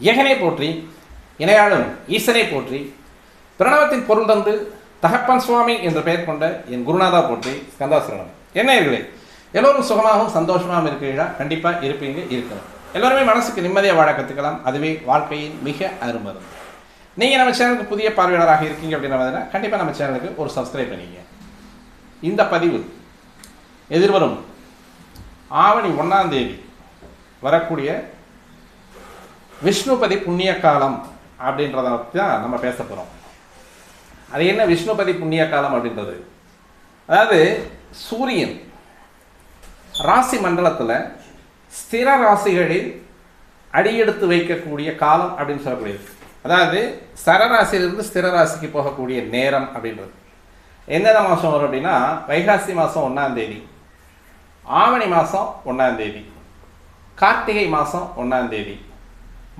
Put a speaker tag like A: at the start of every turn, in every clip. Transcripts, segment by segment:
A: ஏகனை போற்றி இணையாளும் ஈசனை போற்றி பிரணவத்தின் பொருள் தந்து தகப்பன் சுவாமி என்ற பெயர் கொண்ட என் குருநாதா போற்றி ஸ்கந்தாசுரணம். என்னர்களே எல்லோரும் சுகமாகவும் சந்தோஷமாகவும் இருக்கிறீர்களா? கண்டிப்பாக இருப்பீங்க இருக்கணும் எல்லோருமே மனசுக்கு நிம்மதியாக வாழ கற்றுக்கலாம் அதுவே வாழ்க்கையின் மிக அருமருந்து நீங்கள் நம்ம சேனலுக்கு புதிய பார்வையாளராக இருக்கீங்க அப்படின்னு மாதிரி கண்டிப்பாக நம்ம சேனலுக்கு ஒரு சப்ஸ்கிரைப் பண்ணிங்க. இந்த பதிவு எதிர்வரும் ஆவணி ஒன்றாம் தேதி வரக்கூடிய விஷ்ணுபதி புண்ணிய காலம் அப்படின்றத பற்றி தான் நம்ம பேச போகிறோம் அது என்ன விஷ்ணுபதி புண்ணிய காலம் அப்படின்றது? அதாவது சூரியன் ராசி மண்டலத்தில் ஸ்திர ராசிகளில் அடியெடுத்து வைக்கக்கூடிய காலம் அப்படின்னு சொல்லக்கூடியது. அதாவது சரராசியிலிருந்து ஸ்திர ராசிக்கு போகக்கூடிய நேரம் அப்படின்றது. எந்தெந்த மாதம் வரும் அப்படின்னா வைகாசி மாதம் ஒன்றாந்தேதி ஆவணி மாதம் ஒன்றாந்தேதி கார்த்திகை மாதம் ஒன்றாந்தேதி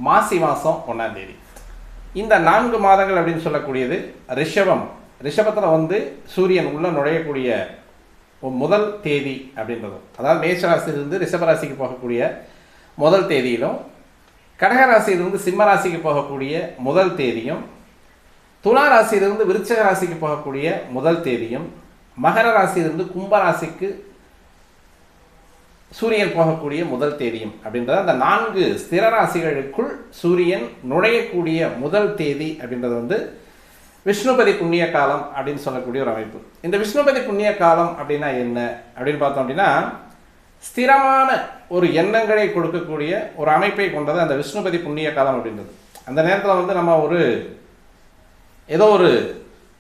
A: மாசி மாதம் ஒன்றாம் தேதி. இந்த நான்கு மாதங்கள் அப்படின்னு சொல்லக்கூடியது ரிஷபம். ரிஷபத்தில் வந்து சூரியன் உள்ள நுழையக்கூடிய முதல் தேதி அப்படின்றதும். அதாவது மேஷராசியிலிருந்து ரிஷபராசிக்கு போகக்கூடிய முதல் தேதியிலும் கடகராசியிலிருந்து சிம்மராசிக்கு போகக்கூடிய முதல் தேதியும் துலா ராசியிலிருந்து விருச்சக ராசிக்கு போகக்கூடிய முதல் தேதியும் மகர ராசியிலிருந்து கும்பராசிக்கு சூரியன் போகக்கூடிய முதல் தேதியும் அப்படின்றது அந்த நான்கு ஸ்திர ராசிகளுக்குள் சூரியன் நுழையக்கூடிய முதல் தேதி அப்படின்றது வந்து விஷ்ணுபதி புண்ணிய காலம் அப்படின்னு சொல்லக்கூடிய ஒரு அமைப்பு. இந்த விஷ்ணுபதி புண்ணிய காலம் அப்படின்னா என்ன அப்படின்னு பார்த்தோம் அப்படின்னா ஸ்திரமான ஒரு எண்ணங்களை கொடுக்கக்கூடிய ஒரு அமைப்பை கொண்டது அந்த விஷ்ணுபதி புண்ணிய காலம் அப்படின்றது. அந்த நேரத்தில் வந்து நம்ம ஒரு ஏதோ ஒரு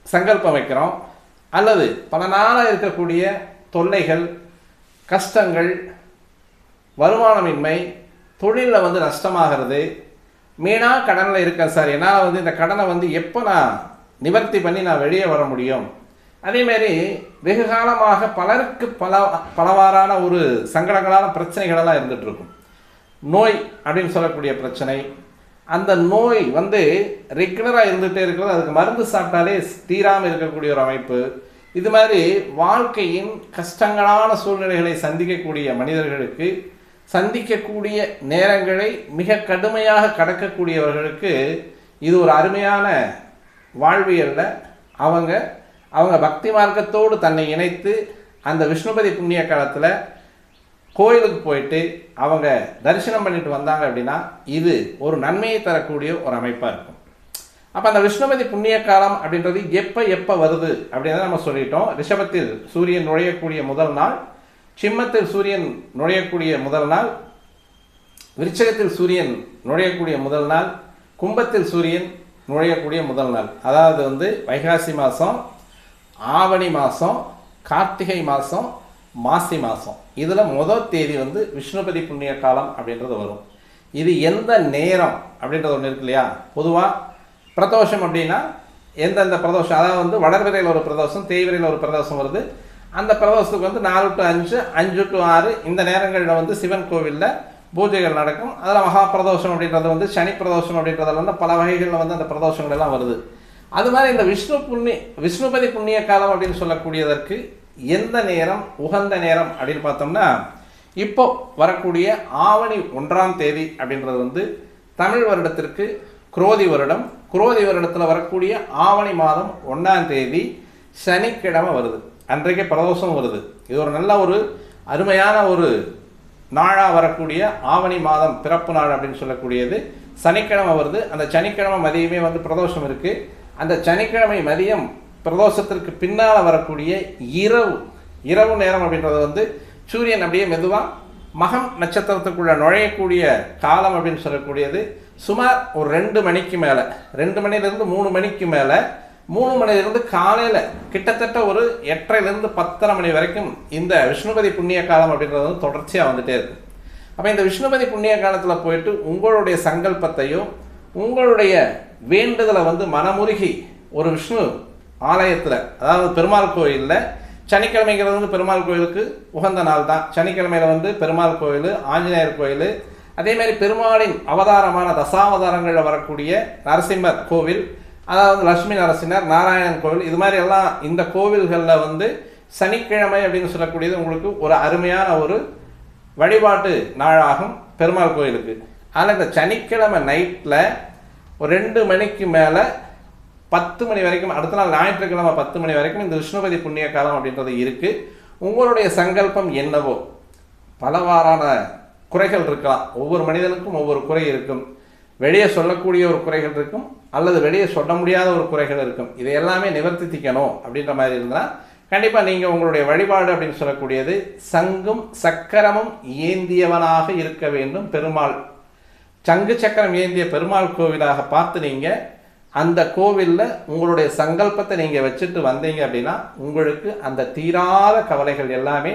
A: சங்கல்பம் வைக்கிறோம் அல்லது பல நாளாக இருக்கக்கூடிய தொல்லைகள் கஷ்டங்கள் வருமானமின்மை தொழிலில் வந்து நஷ்டமாகிறது மீனாக கடனில் இருக்கேன் சார். என்னால் வந்து இந்த கடனை வந்து எப்போ நான் நிவர்த்தி பண்ணி நான் வெளியே வர முடியும்? அதேமாரி வெகு காலமாக பலருக்கு பல பலவாறான ஒரு சங்கடங்களான பிரச்சனைகளெல்லாம் இருந்துகிட்ருக்கும் நோய் அப்படின்னு சொல்லக்கூடிய பிரச்சனை. அந்த நோய் வந்து ரெகுலராக இருந்துகிட்டே இருக்கிறது. அதுக்கு மருந்து சாப்பிட்டாலே தீராமல் இருக்கக்கூடிய ஒரு அமைப்பு. இது மாதிரி வாழ்க்கையின் கஷ்டங்களான சூழ்நிலைகளை சந்திக்கக்கூடிய மனிதர்களுக்கு சந்திக்கக்கூடிய நேரங்களை மிக கடுமையாக கடக்கக்கூடியவர்களுக்கு இது ஒரு அருமையான வாழ்வியலில். அவங்க அவங்க பக்தி மார்க்கத்தோடு தன்னை இணைத்து அந்த விஷ்ணுபதி புண்ணிய காலத்தில் கோயிலுக்கு போயிட்டு அவங்க தரிசனம் பண்ணிட்டு வந்தாங்க அப்படின்னா இது ஒரு நன்மையை தரக்கூடிய ஒரு அமைப்பாக இருக்கும். அப்போ அந்த விஷ்ணுபதி புண்ணிய காலம் அப்படின்றது எப்போ எப்போ வருது அப்படின்றத நம்ம சொல்லிட்டோம். ரிஷபத்தில் சூரியன் நுழையக்கூடிய முதல் நாள் சிம்மத்தில் சூரியன் நுழையக்கூடிய முதல் நாள் விருச்சகத்தில் சூரியன் நுழையக்கூடிய முதல் நாள் கும்பத்தில் சூரியன் நுழையக்கூடிய முதல் நாள். அதாவது வந்து வைகாசி மாதம் ஆவணி மாதம் கார்த்திகை மாதம் மாசி மாதம் இதில் முதல் தேதி வந்து விஷ்ணுபதி புண்ணிய காலம் அப்படின்றது வரும். இது எந்த நேரம் அப்படின்றது ஒன்று இருக்கு இல்லையா? பொதுவாக பிரதோஷம் அப்படின்னா எந்தெந்த பிரதோஷம்? அதாவது வந்து வடர்விரையில் ஒரு பிரதோஷம் தேய்விரையில் ஒரு பிரதோஷம் வருது. அந்த பிரதோஷத்துக்கு வந்து நாலு டு அஞ்சு அஞ்சு டு ஆறு இந்த நேரங்களில் வந்து சிவன் கோவிலில் பூஜைகள் நடக்கும். அதில் மகா பிரதோஷம் அப்படின்றது வந்து சனி பிரதோஷம் அப்படின்றதுல வந்து பல வகைகளில் வந்து அந்த பிரதோஷங்கள் எல்லாம் வருது. அது மாதிரி இந்த விஷ்ணு புண்ணிய விஷ்ணுபதி புண்ணிய காலம் அப்படின்னு சொல்லக்கூடியதற்கு எந்த நேரம் உகந்த நேரம் அப்படின்னு பார்த்தோம்னா இப்போ வரக்கூடிய ஆவணி ஒன்றாம் தேதி அப்படின்றது வந்து தமிழ் வருடத்திற்கு குரோதி வருடம். குரோதி வருடத்தில் வரக்கூடிய ஆவணி மாதம் ஒன்றாம் தேதி சனிக்கிழமை வருது. அன்றைக்கே பிரதோஷம் வருது. இது ஒரு நல்ல ஒரு அருமையான ஒரு நாளாக வரக்கூடிய ஆவணி மாதம் பிறப்பு நாள் அப்படின்னு சொல்லக்கூடியது. சனிக்கிழமை வருது. அந்த சனிக்கிழமை மதியமே வந்து பிரதோஷம் இருக்குது அந்த சனிக்கிழமை மதியம் பிரதோஷத்திற்கு பின்னால் வரக்கூடிய இரவு இரவு நேரம் அப்படின்றது வந்து சூரியன் அப்படியே மெதுவாக மகம் நட்சத்திரத்துக்குள்ளே நுழையக்கூடிய காலம் அப்படின்னு சொல்லக்கூடியது. சுமார் ஒரு ரெண்டு மணிக்கு மேலே. ரெண்டு மணிலேருந்து மூணு மணிக்கு மேலே. மூணு மணிலேருந்து காலையில் கிட்டத்தட்ட ஒரு எட்டரைலேருந்து பத்தரை மணி வரைக்கும் இந்த விஷ்ணுபதி புண்ணிய காலம் அப்படின்றது வந்து தொடர்ச்சியாக வந்துகிட்டே இருக்கும் அப்போ இந்த விஷ்ணுபதி புண்ணிய காலத்தில் போயிட்டு உங்களுடைய சங்கல்பத்தையும் உங்களுடைய வேண்டுதலை வந்து மனமுருகி ஒரு விஷ்ணு ஆலயத்தில் அதாவது பெருமாள் கோயிலில் சனிக்கிழமைங்கிறது வந்து பெருமாள் கோயிலுக்கு உகந்த நாள் தான். சனிக்கிழமையில் வந்து பெருமாள் கோயில் ஆஞ்சநேயர் கோயில் அதேமாதிரி பெருமாளின் அவதாரமான தசாவதாரங்களில் வரக்கூடிய நரசிம்மர் கோவில் அதாவது லட்சுமி நரசிம்மர் நாராயணன் கோவில் இது மாதிரி எல்லாம் இந்த கோவில்களில் வந்து சனிக்கிழமை அப்படின்னு சொல்லக்கூடியது உங்களுக்கு ஒரு அருமையான ஒரு வழிபாட்டு நாளாகும் பெருமாள் கோயிலுக்கு. ஆனால் இந்த சனிக்கிழமை நைட்டில் ஒரு ரெண்டு மணிக்கு மேலே பத்து மணி வரைக்கும் அடுத்த நாள் ஞாயிற்றுக்கிழமை பத்து மணி வரைக்கும் இந்த விஷ்ணுபதி புண்ணிய காலம் அப்படின்றது இருக்குது உங்களுடைய சங்கல்பம் என்னவோ? பலவாறான குறைகள் இருக்கலாம் ஒவ்வொரு மனிதனுக்கும் ஒவ்வொரு குறை இருக்கும். வெளியே சொல்லக்கூடிய ஒரு குறைகள் இருக்கும் அல்லது வெளியே சொல்ல முடியாத ஒரு குறைகள் இருக்கும். இதை எல்லாமே நிவர்த்திக்கணும் அப்படின்ற மாதிரி இருந்தால் கண்டிப்பாக நீங்கள் உங்களுடைய வழிபாடு அப்படின்னு சொல்லக்கூடியது சங்கும் சக்கரமும் ஏந்தியவனாக இருக்க வேண்டும் பெருமாள். சங்கு சக்கரம் ஏந்திய பெருமாள் கோவிலாக பார்த்து நீங்கள் அந்த கோவிலில் உங்களுடைய சங்கல்பத்தை நீங்கள் வச்சுட்டு வந்தீங்க அப்படின்னா உங்களுக்கு அந்த தீராத கவலைகள் எல்லாமே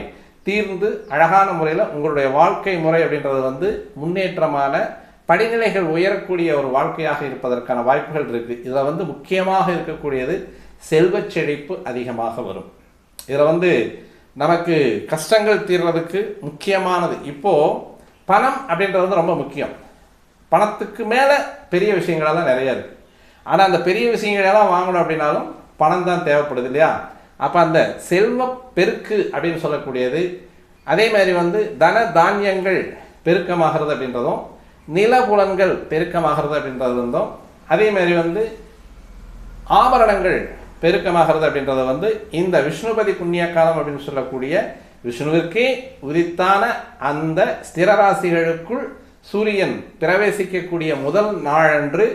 A: தீர்ந்து அழகான முறையில் உங்களுடைய வாழ்க்கை முறை அப்படின்றது வந்து முன்னேற்றமான படிநிலைகள் உயரக்கூடிய ஒரு வாழ்க்கையாக இருப்பதற்கான வாய்ப்புகள் இருக்குது இதில் வந்து முக்கியமாக இருக்கக்கூடியது செல்வச் செழிப்பு அதிகமாக வரும். இதில் வந்து நமக்கு கஷ்டங்கள் தீர்றதுக்கு முக்கியமானது. இப்போது பணம் அப்படின்றது வந்து ரொம்ப முக்கியம். பணத்துக்கு மேலே பெரிய விஷயங்களெல்லாம் நிறையா இருக்குது ஆனால் அந்த பெரிய விஷயங்களெல்லாம் வாங்கணும் அப்படின்னாலும் பணம் தான் தேவைப்படுது இல்லையா? அப்போ அந்த செல்வ பெருக்கு அப்படின்னு சொல்லக்கூடியது. அதே மாதிரி வந்து தன தானியங்கள் பெருக்கமாகிறது அப்படின்றதும் நிலபுலன்கள் பெருக்கமாகிறது அப்படின்றது இருந்தும் அதே மாதிரி வந்து ஆபரணங்கள் பெருக்கமாகிறது அப்படின்றது வந்து இந்த விஷ்ணுபதி புண்ணிய காலம் அப்படின்னு சொல்லக்கூடிய விஷ்ணுவிற்கே உரித்தான அந்த ஸ்திரராசிகளுக்குள் சூரியன் பிரவேசிக்கக்கூடிய முதல் நாளன்று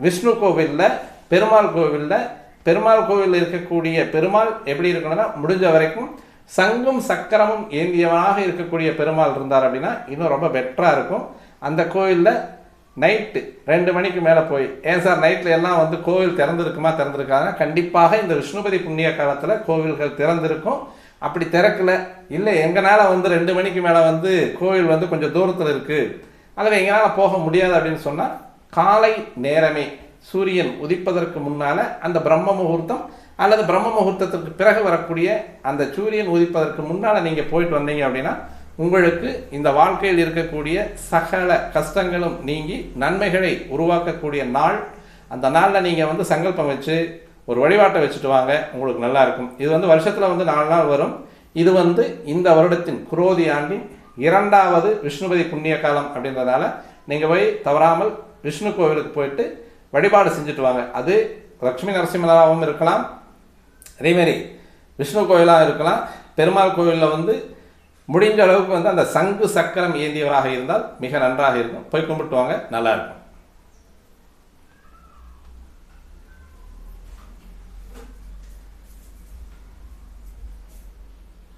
A: விஷ்ணு கோவிலில் பெருமாள் கோவிலில் பெருமாள் கோவிலில் இருக்கக்கூடிய பெருமாள் எப்படி இருக்கணும்னா முடிஞ்ச வரைக்கும் சங்கும் சக்கரமும் ஏந்தியவனாக இருக்கக்கூடிய பெருமாள் இருந்தார் அப்படின்னா இன்னும் ரொம்ப பெட்டராக இருக்கும். அந்த கோயிலில் நைட்டு ரெண்டு மணிக்கு மேலே போய் ஏன் சார் நைட்டில் எல்லாம் வந்து கோவில் திறந்திருக்குமா திறந்துருக்காங்க கண்டிப்பாக இந்த விஷ்ணுபதி புண்ணிய காலத்தில் கோவில்கள் திறந்திருக்கும். அப்படி திறக்கல. இல்லை எங்களால் வந்து ரெண்டு மணிக்கு மேலே வந்து கோவில் வந்து கொஞ்சம் தூரத்தில் இருக்குது அல்லது எங்களால் போக முடியாது அப்படின்னு சொன்னால் காலை நேரமே சூரியன் உதிப்பதற்கு முன்னால் அந்த பிரம்ம முகூர்த்தம் அல்லது பிரம்ம முகூர்த்தத்திற்கு பிறகு வரக்கூடிய அந்த சூரியன் உதிப்பதற்கு முன்னால் நீங்கள் போயிட்டு வந்தீங்க அப்படின்னா உங்களுக்கு இந்த வாழ்க்கையில் இருக்கக்கூடிய சகல கஷ்டங்களும் நீங்கி நன்மைகளை உருவாக்கக்கூடிய நாள். அந்த நாளில் நீங்கள் வந்து சங்கல்பம் வச்சு ஒரு வழிபாட்டை வச்சுட்டு வாங்க உங்களுக்கு நல்லா இருக்கும். இது வந்து வருஷத்தில் வந்து நாலு நாள் வரும். இது வந்து இந்த வருடத்தின் குரோதி ஆண்டின் இரண்டாவது விஷ்ணுபதி புண்ணிய காலம் அப்படின்றதால நீங்கள் போய் தவறாமல் விஷ்ணு கோவிலுக்கு போயிட்டு வழிபாடு செஞ்சுட்டு வாங்க அது லக்ஷ்மி நரசிம்மராகவும் இருக்கலாம். அதேமாரி விஷ்ணு கோயிலாக இருக்கலாம். பெருமாள் கோயிலில் வந்து முடிஞ்ச அளவுக்கு வந்து அந்த சங்கு சக்கரம் ஏந்தியவராக இருந்தால் மிக நன்றாக இருக்கும். போய் கும்பிட்டு வாங்க நல்லா இருக்கும்.